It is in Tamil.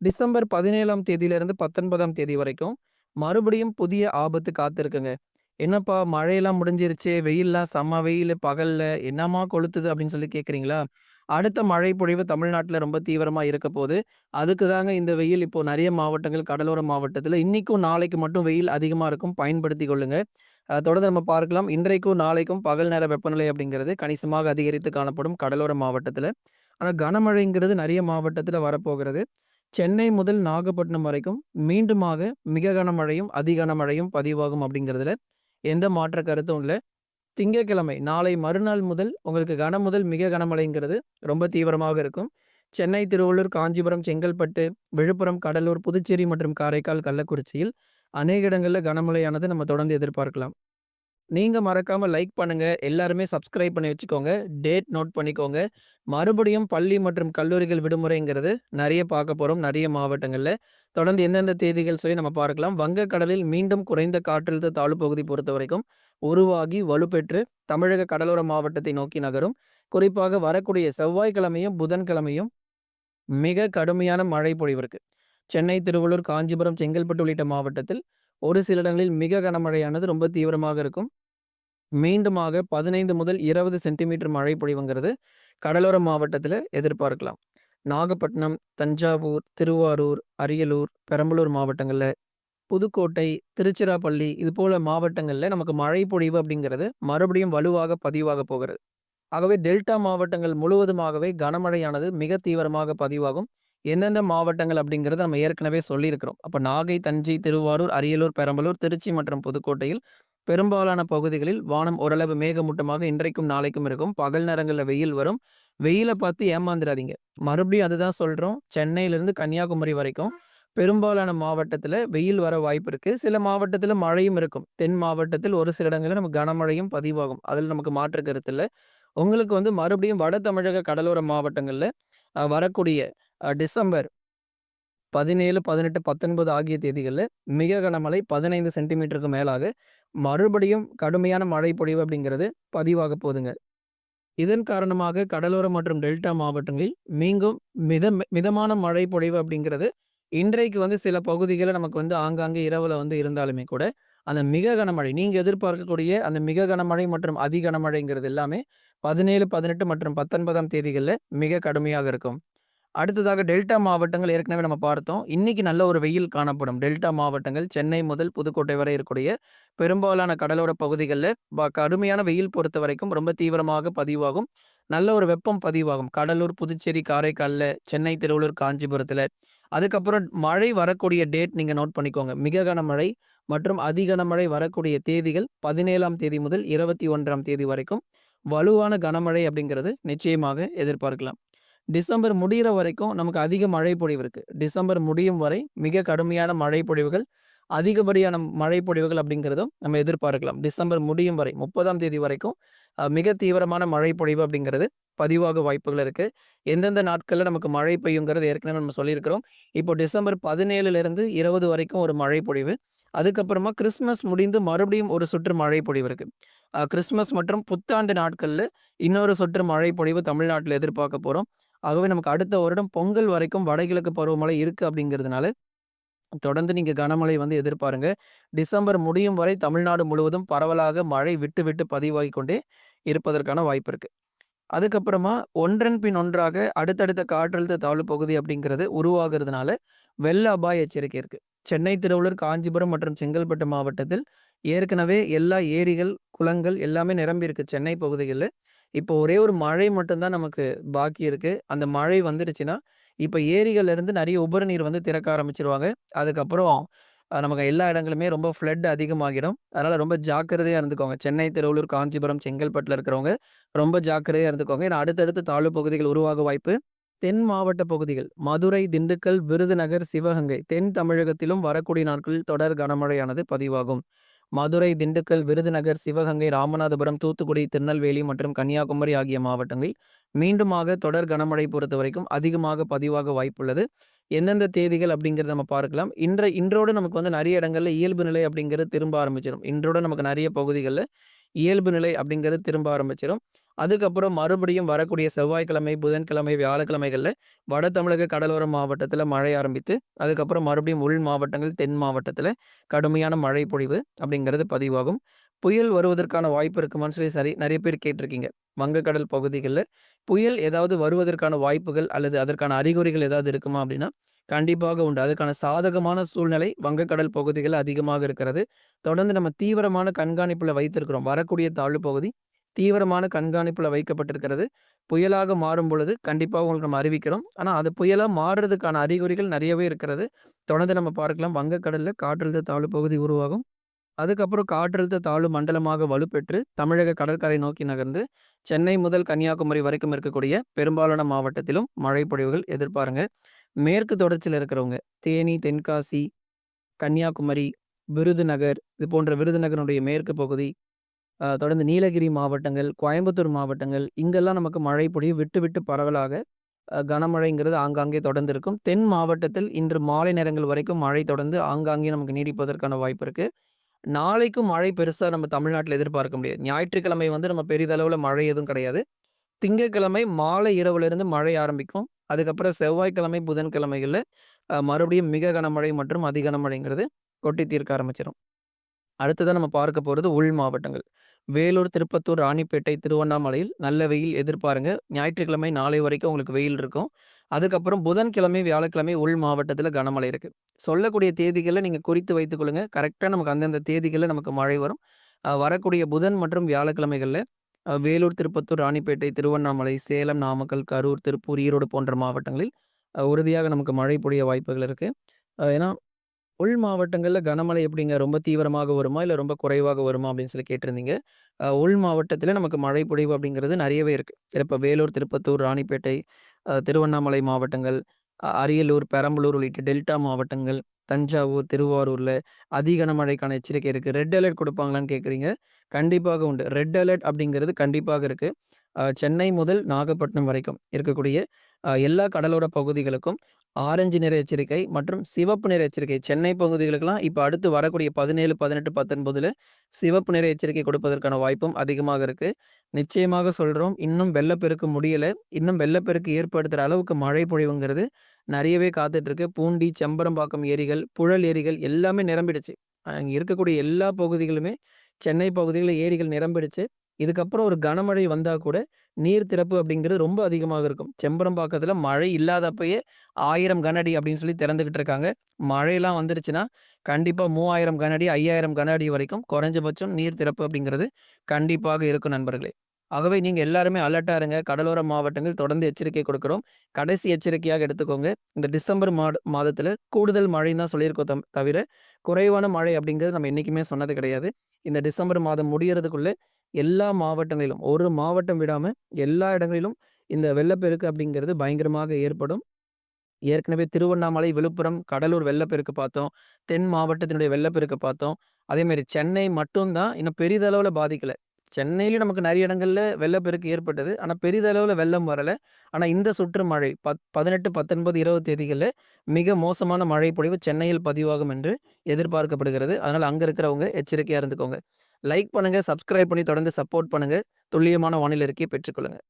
டிசம்பர் 17ஆம் தேதியிலிருந்து 19ஆம் தேதி வரைக்கும், மறுபடியும் புதிய ஆபத்து காத்திருக்குங்க. "என்னப்பா மழையெல்லாம் முடிஞ்சிருச்சு வெயில்லாம் செம்ம வெயில் பகலில் என்னம்மா கொளுத்துது?" அப்படின்னு சொல்லி கேட்குறீங்களா? அடுத்த மழை பொழிவு தமிழ்நாட்டில் ரொம்ப தீவிரமாக இருக்க போது அதுக்கு தாங்க இந்த வெயில் இப்போது நிறைய மாவட்டங்கள், கடலோர மாவட்டத்தில் இன்றைக்கும் நாளைக்கு மட்டும் வெயில் அதிகமாக இருக்கும். பயன்படுத்தி கொள்ளுங்க. தொடர்ந்து நம்ம பார்க்கலாம். இன்றைக்கும், நாளைக்கும் பகல் நேர வெப்பநிலை அப்படிங்கிறது கணிசமாக அதிகரித்து காணப்படும் கடலோர மாவட்டத்தில் ஆனால் கனமழைங்கிறது நிறைய மாவட்டத்தில் வரப்போகிறது. சென்னை முதல் நாகப்பட்டினம் வரைக்கும் மீண்டுமாக மிக கனமழையும், அதி கனமழையும் பதிவாகும் அப்படிங்கிறதுல எந்த மாற்ற கருத்தும் இல்லை திங்கட்கிழமை நாளை மறுநாள் முதல் உங்களுக்கு கன முதல் மிக கனமழைங்கிறது ரொம்ப தீவிரமாக இருக்கும். சென்னை, திருவள்ளூர், காஞ்சிபுரம், செங்கல்பட்டு, விழுப்புரம், கடலூர், புதுச்சேரி மற்றும் காரைக்கால், கள்ளக்குறிச்சியில் அநேக இடங்களில் கனமழையானது நம்ம தொடர்ந்து எதிர்பார்க்கலாம். நீங்கள் மறக்காமல் லைக் பண்ணுங்கள் எல்லாருமே சப்ஸ்கிரைப் பண்ணி வச்சுக்கோங்க. டேட் நோட் பண்ணிக்கோங்க. மறுபடியும் பள்ளி மற்றும் கல்லூரிகள் விடுமுறைங்கிறது நிறைய பார்க்க போகிறோம் நிறைய மாவட்டங்களில் தொடர்ந்து எந்தெந்த தேதிகள் சொல்லி நம்ம பார்க்கலாம். வங்கக்கடலில் மீண்டும் குறைந்த காற்றழுத்த தாழ்வு பகுதி பொறுத்தவரைக்கும் உருவாகி வலுப்பெற்று தமிழக கடலோர மாவட்டத்தை நோக்கி நகரும். குறிப்பாக வரக்கூடிய செவ்வாய்க்கிழமையும், புதன்கிழமையும் மிக கடுமையான மழை பொழிவிற்கு சென்னை, திருவள்ளூர், காஞ்சிபுரம், செங்கல்பட்டு உள்ளிட்ட மாவட்டத்தில் ஒரு சில இடங்களில் மிக கனமழையானது ரொம்ப தீவிரமாக இருக்கும். மீண்டுமாக 15 முதல் 20 சென்டிமீட்டர் மழை பொழிவுங்கிறது கடலோர மாவட்டத்தில் எதிர்பார்க்கலாம். நாகப்பட்டினம், தஞ்சாவூர், திருவாரூர், அரியலூர், பெரம்பலூர் மாவட்டங்களில் புதுக்கோட்டை, திருச்சிராப்பள்ளி இது போல மாவட்டங்களில் நமக்கு மழை பொழிவு அப்படிங்கிறது மறுபடியும் வலுவாக பதிவாக போகிறது. ஆகவே டெல்டா மாவட்டங்கள் முழுவதுமாகவே கனமழையானது மிக தீவிரமாக பதிவாகும். எந்தெந்த மாவட்டங்கள் அப்படிங்கிறத நம்ம ஏற்கனவே சொல்லியிருக்கிறோம். அப்போ நாகை, தஞ்சை, திருவாரூர், அரியலூர், பெரம்பலூர், திருச்சி மற்றும் புதுக்கோட்டையில் பெரும்பாலான பகுதிகளில் வானம் ஓரளவு மேகமூட்டமாக இன்றைக்கும், நாளைக்கும் இருக்கும். பகல் நேரங்களில் வெயில் வரும். வெயிலை பார்த்து ஏமாந்துடாதீங்க மறுபடியும் அதுதான் சொல்கிறோம் சென்னையிலிருந்து கன்னியாகுமரி வரைக்கும் பெரும்பாலான மாவட்டத்தில் வெயில் வர வாய்ப்பு இருக்குது சில மாவட்டத்தில் மழையும் இருக்கும். தென் மாவட்டத்தில் ஒரு சில இடங்களில் நமக்கு கனமழையும் பதிவாகும். அதில் நமக்கு மாற்று கருத்து இல்லை உங்களுக்கு வந்து மறுபடியும் வட தமிழக கடலோர மாவட்டங்களில் வரக்கூடிய டிசம்பர் 17, 18, 19 ஆகிய தேதிகளில் மிக கனமழை 15 சென்டிமீட்டருக்கு மேலாக மறுபடியும் கடுமையான மழை பொழிவு அப்படிங்கிறது பதிவாக போதுங்க. இதன் காரணமாக கடலோர மற்றும் டெல்டா மாவட்டங்களில் மீண்டும் மித மிதமான மழை பொழிவு அப்படிங்கிறது இன்றைக்கு வந்து சில பகுதிகளில் நமக்கு வந்து ஆங்காங்கே இரவில் வந்து இருந்தாலுமே கூட, அந்த மிக கனமழை நீங்கள் எதிர்பார்க்கக்கூடிய அந்த மிக கனமழை மற்றும் அதி கனமழைங்கிறது எல்லாமே 17, 18 மற்றும் பத்தொன்பதாம் தேதிகளில் மிக கடுமையாக இருக்கும். அடுத்ததாக டெல்டா மாவட்டங்கள் ஏற்கனவே நம்ம பார்த்தோம். இன்னைக்கு நல்ல ஒரு வெயில் காணப்படும். டெல்டா மாவட்டங்கள் சென்னை முதல் புதுக்கோட்டை வரை இருக்கக்கூடிய பெரும்பாலான கடலோர பகுதிகளில் ப கடுமையான வெயில் பொறுத்த வரைக்கும் ரொம்ப தீவிரமாக பதிவாகும். நல்ல ஒரு வெப்பம் பதிவாகும். கடலூர், புதுச்சேரி, காரைக்காலில் சென்னை, திருவள்ளூர், காஞ்சிபுரத்தில் அதுக்கப்புறம் மழை வரக்கூடிய டேட் நீங்கள் நோட் பண்ணிக்கோங்க. மிக கனமழை மற்றும் அதி கனமழை வரக்கூடிய தேதிகள் 17ஆம் தேதி முதல் 21ஆம் தேதி வரைக்கும் வலுவான கனமழை அப்படிங்கிறது நிச்சயமாக எதிர்பார்க்கலாம். டிசம்பர் முடியிற வரைக்கும் நமக்கு அதிக மழை பொழிவு டிசம்பர் முடியும் வரை மிக கடுமையான மழை பொழிவுகள், அதிகப்படியான மழை பொழிவுகள் அப்படிங்கிறதும் நம்ம எதிர்பார்க்கலாம். டிசம்பர் முடியும் வரை 30ஆம் தேதி வரைக்கும் மிக தீவிரமான மழை பொழிவு அப்படிங்கிறது பதிவாக வாய்ப்புகள் இருக்குது எந்தெந்த நாட்களில் நமக்கு மழை பெய்யுங்கிறது ஏற்கனவே நம்ம சொல்லியிருக்கிறோம். இப்போ டிசம்பர் 17லிருந்து 20 வரைக்கும் ஒரு மழை பொழிவு. அதுக்கப்புறமா கிறிஸ்மஸ் முடிந்து மறுபடியும் ஒரு சுற்று மழை பொழிவு கிறிஸ்மஸ் மற்றும் புத்தாண்டு நாட்களில் இன்னொரு சுற்று மழை பொழிவு எதிர்பார்க்க போகிறோம் ஆகவே நமக்கு அடுத்த வருடம் பொங்கல் வரைக்கும் வடகிழக்கு பருவமழை இருக்குது அப்படிங்கிறதுனால, தொடர்ந்து நீங்கள் கனமழை வந்து எதிர்பாருங்க. டிசம்பர் முடியும் வரை தமிழ்நாடு முழுவதும் பரவலாக மழை விட்டு விட்டு பதிவாகி கொண்டே இருப்பதற்கான வாய்ப்பு இருக்குது அதுக்கப்புறமா ஒன்றன் பின் ஒன்றாக அடுத்தடுத்த காற்றழுத்த தாழ்வு பகுதி அப்படிங்கிறது உருவாகிறதுனால வெள்ள அபாய எச்சரிக்கை இருக்குது சென்னை, திருவள்ளூர், காஞ்சிபுரம் மற்றும் செங்கல்பட்டு மாவட்டத்தில் ஏற்கனவே எல்லா ஏரிகள், குளங்கள் எல்லாமே நிரம்பி இருக்கு. சென்னை பகுதிகளில் இப்போ ஒரே ஒரு மழை மட்டும்தான் நமக்கு பாக்கி இருக்கு. அந்த மழை வந்துடுச்சுன்னா, இப்போ ஏரிகள்லேருந்து நிறைய நெறைய உபரி நீர் வந்து திறக்க ஆரம்பிச்சிருவாங்க அதுக்கப்புறம் நமக்கு எல்லா இடங்களுமே ரொம்ப ஃப்ளட் அதிகமாகிடும். அதனால் ரொம்ப ஜாக்கிரதையாக இருந்துக்கோங்க. சென்னை, திருவள்ளூர், காஞ்சிபுரம், செங்கல்பட்டில் இருக்கிறவங்க ரொம்ப ஜாக்கிரதையாக இருந்துக்கோங்க. ஏன்னா அடுத்தடுத்து தாழ்வு பகுதிகள் உருவாக வாய்ப்பு. தென் மாவட்ட பகுதிகள் மதுரை, திண்டுக்கல், விருதுநகர், சிவகங்கை தென் தமிழகத்திலும் வரக்கூடிய நாட்களில் தொடர் கனமழையானது பதிவாகும். மதுரை, திண்டுக்கல், விருதுநகர், சிவகங்கை, ராமநாதபுரம், தூத்துக்குடி, திருநெல்வேலி மற்றும் கன்னியாகுமரி ஆகிய மாவட்டங்களில் மீண்டுமாக தொடர் கனமழை பொறுத்த வரைக்கும் அதிகமாக பதிவாக வாய்ப்புள்ளது. எந்தெந்த தேதிகள் அப்படிங்கிறத நம்ம பார்க்கலாம். இன்ற இன்றோடு நமக்கு வந்து நிறைய இடங்களில் இயல்பு நிலை அப்படிங்கிறது திரும்ப ஆரம்பிச்சிடும் இன்றோட நமக்கு நிறைய பகுதிகளில் இயல்பு நிலை அப்படிங்கிறது திரும்ப ஆரம்பிச்சிடும் அதுக்கப்புறம் மறுபடியும் வரக்கூடிய செவ்வாய்க்கிழமை, புதன்கிழமை, வியாழக்கிழமைகளில் வட தமிழக கடலோர மாவட்டத்தில் மழை ஆரம்பித்து, அதுக்கப்புறம் மறுபடியும் உள் மாவட்டங்கள், தென் மாவட்டத்தில் கடுமையான மழை பொழிவு அப்படிங்கிறது பதிவாகும். புயல் வருவதற்கான வாய்ப்பு இருக்குமான்னு சொல்லி சரி நிறைய பேர் கேட்டிருக்கீங்க. வங்கக்கடல் பகுதிகளில் புயல் ஏதாவது வருவதற்கான வாய்ப்புகள் அல்லது அதற்கான அறிகுறிகள் ஏதாவது இருக்குமா அப்படின்னா, கண்டிப்பாக உண்டு. அதுக்கான சாதகமான சூழ்நிலை வங்கக்கடல் பகுதிகள் அதிகமாக இருக்கிறது. தொடர்ந்து நம்ம தீவிரமான கண்காணிப்பில் வைத்திருக்கிறோம். வரக்கூடிய தாழ்வு பகுதி தீவிரமான கண்காணிப்பில் வைக்கப்பட்டிருக்கிறது. புயலாக மாறும் பொழுது கண்டிப்பாக உங்களுக்கு நம்ம அறிவிக்கிறோம். ஆனால் அது புயலாக மாறுறதுக்கான அறிகுறிகள் நிறையவே இருக்கிறது. தொடர்ந்து நம்ம பார்க்கலாம். வங்கக்கடலில் காற்றழுத்த தாழ்வு பகுதி உருவாகும். அதுக்கப்புறம் காற்றழுத்த தாழ்வு மண்டலமாக வலுப்பெற்று தமிழக கடற்கரை நோக்கி நகர்ந்து, சென்னை முதல் கன்னியாகுமரி வரைக்கும் இருக்கக்கூடிய பெரும்பாலான மாவட்டத்திலும் மழை பொழிவுகள் எதிர்பாருங்க. மேற்கு தொடர்ச்சியில் இருக்கிறவங்க தேனி, தென்காசி, கன்னியாகுமரி, விருதுநகர் இது போன்ற விருதுநகருடைய மேற்கு பகுதி, தொடர்ந்து நீலகிரி மாவட்டங்கள், கோயம்புத்தூர் மாவட்டங்கள் இங்கெல்லாம் நமக்கு மழை பொழிவு விட்டு விட்டு பரவலாக கனமழைங்கிறது ஆங்காங்கே தொடர்ந்து இருக்கும். தென் மாவட்டத்தில் இன்று மாலை நேரங்கள் வரைக்கும் மழை தொடர்ந்து ஆங்காங்கே நமக்கு நீடிப்பதற்கான வாய்ப்பு இருக்குது நாளைக்கும் மழை பெருசாக நம்ம தமிழ்நாட்டில் எதிர்பார்க்க முடியாது. ஞாயிற்றுக்கிழமை வந்து நம்ம பெரிதளவில் மழை எதுவும் கிடையாது. திங்கட்கிழமை மாலை இரவுலேருந்து மழை ஆரம்பிக்கும். அதுக்கப்புறம் செவ்வாய்க்கிழமை, புதன்கிழமைகளில் மறுபடியும் மிக கனமழை மற்றும் அதி கனமழைங்கிறது கொட்டி தீர்க்க ஆரம்பிச்சிடும் அடுத்ததாக நம்ம பார்க்க போகிறது உள் மாவட்டங்கள். வேலூர், திருப்பத்தூர், ராணிப்பேட்டை, திருவண்ணாமலையில் நல்ல வெயில் எதிர்பாருங்க. ஞாயிற்றுக்கிழமை நாளை வரைக்கும் உங்களுக்கு வெயில் இருக்கும். அதுக்கப்புறம் புதன்கிழமை, வியாழக்கிழமை உள் மாவட்டத்தில் கனமழை இருக்குது சொல்லக்கூடிய தேதிகளை நீங்கள் குறித்து வைத்துக்கொள்ளுங்க கரெக்டாக நமக்கு அந்தந்த தேதிகளில் நமக்கு மழை வரும். வரக்கூடிய புதன் மற்றும் வியாழக்கிழமைகளில் அ வேலூர், திருப்பத்தூர், ராணிப்பேட்டை, திருவண்ணாமலை, சேலம், நாமக்கல், கரூர், திருப்பூர், ஈரோடு போன்ற மாவட்டங்களில் அ உறுதியாக நமக்கு மழை பொழிய வாய்ப்புகள் இருக்கு. அ ஏன்னா, உள் மாவட்டங்கள்ல கனமழை எப்படிங்க ரொம்ப தீவிரமாக வருமா? இல்ல ரொம்ப குறைவாக வருமா? அப்படின்னு சொல்லி கேட்டிருந்தீங்க. அ உள் மாவட்டத்தில நமக்கு மழை பொழிவு அப்படிங்கிறது நெறையவே இருக்கு. இப்ப வேலூர், திருப்பத்தூர், ராணிப்பேட்டை, அ திருவண்ணாமலை மாவட்டங்கள், அ அரியலூர், பெரம்பலூர் உள்ளிட்ட டெல்டா மாவட்டங்கள், தஞ்சாவூர், திருவாரூரில் அதி மழைக்கான எச்சரிக்கை இருக்குது ரெட் அலர்ட் கொடுப்பாங்களான்னு கேட்குறீங்க. கண்டிப்பாக உண்டு. ரெட் அலர்ட் அப்படிங்கிறது கண்டிப்பாக இருக்குது சென்னை முதல் நாகப்பட்டினம் வரைக்கும் இருக்கக்கூடிய எல்லா கடலோர பகுதிகளுக்கும் ஆரஞ்சு நிற எச்சரிக்கை மற்றும் சிவப்பு நிற எச்சரிக்கை. சென்னை பகுதிகளுக்கெல்லாம் இப்போ அடுத்து வரக்கூடிய 17, 18, 19ல சிவப்பு நிற எச்சரிக்கை கொடுப்பதற்கான வாய்ப்பும் அதிகமாக இருக்குது நிச்சயமாக சொல்கிறோம் இன்னும் வெள்ளப்பெருக்கு முடியலை இன்னும் வெள்ளப்பெருக்கு ஏற்படுத்துகிற அளவுக்கு மழை பொழிவுங்கிறது நிறையவே காத்துட்ருக்கு பூண்டி, செம்பரம்பாக்கம் ஏரிகள், புழல் ஏரிகள் எல்லாமே நிரம்பிடுச்சு. அங்கே இருக்கக்கூடிய எல்லா பகுதிகளுமே சென்னை பகுதிகளில் ஏரிகள் நிரம்பிடுச்சு. இதுக்கப்புறம் ஒரு கனமழை வந்தால் கூட நீர் திறப்பு அப்படிங்கிறது ரொம்ப அதிகமாக இருக்கும். செம்பரம்பாக்கத்தில மழை இல்லாதப்பயே ஆயிரம் கனஅடி அப்படின்னு சொல்லி திறந்துக்கிட்டு இருக்காங்க. மழையெல்லாம் வந்துருச்சுன்னா, கண்டிப்பா 3000 கன ஐயாயிரம் 5000 வரைக்கும் குறைஞ்சபட்சம் நீர் திறப்பு அப்படிங்கிறது கண்டிப்பாக இருக்கும் நண்பர்களே. ஆகவே நீங்கள் எல்லாருமே அலர்ட்டாக இருங்க. கடலோர மாவட்டங்கள் தொடர்ந்து எச்சரிக்கை கொடுக்குறோம் கடைசி எச்சரிக்கையாக எடுத்துக்கோங்க. இந்த டிசம்பர் மாத மாதத்தில் கூடுதல் மழைன்னு தான் சொல்லியிருக்கோம் தம் தவிர, குறைவான மழை அப்படிங்கிறது நம்ம என்றைக்குமே சொன்னது கிடையாது. இந்த டிசம்பர் மாதம் முடியறதுக்குள்ளே எல்லா மாவட்டங்களிலும், ஒரு மாவட்டம் விடாமல் எல்லா இடங்களிலும் இந்த வெள்ளப்பெருக்கு அப்படிங்கிறது பயங்கரமாக ஏற்படும். ஏற்கனவே திருவண்ணாமலை, விழுப்புரம், கடலூர் வெள்ளப்பெருக்கு பார்த்தோம். தென் மாவட்டத்தினுடைய வெள்ளப்பெருக்கு பார்த்தோம். அதேமாரி சென்னை மட்டும்தான் இன்னும் பெரிதளவில் பாதிக்கலை சென்னையிலும் நமக்கு நிறைய இடங்கள்ல வெள்ளப்பெருக்கு ஏற்பட்டது. ஆனால் பெரிதளவில் வெள்ளம் வரலை ஆனால் இந்த சுற்று மழை பத் பதினெட்டு பத்தொன்பது இருபது தேதிகளில் மிக மோசமான மழை பொழிவு சென்னையில் பதிவாகும் என்று எதிர்பார்க்கப்படுகிறது. அதனால் அங்கே இருக்கிறவங்க எச்சரிக்கையாக இருந்துக்கோங்க. லைக் பண்ணுங்கள் சப்ஸ்கிரைப் பண்ணி தொடர்ந்து சப்போர்ட் பண்ணுங்கள் துல்லியமான வானிலை அறிக்கையை பெற்றுக்கொள்ளுங்கள்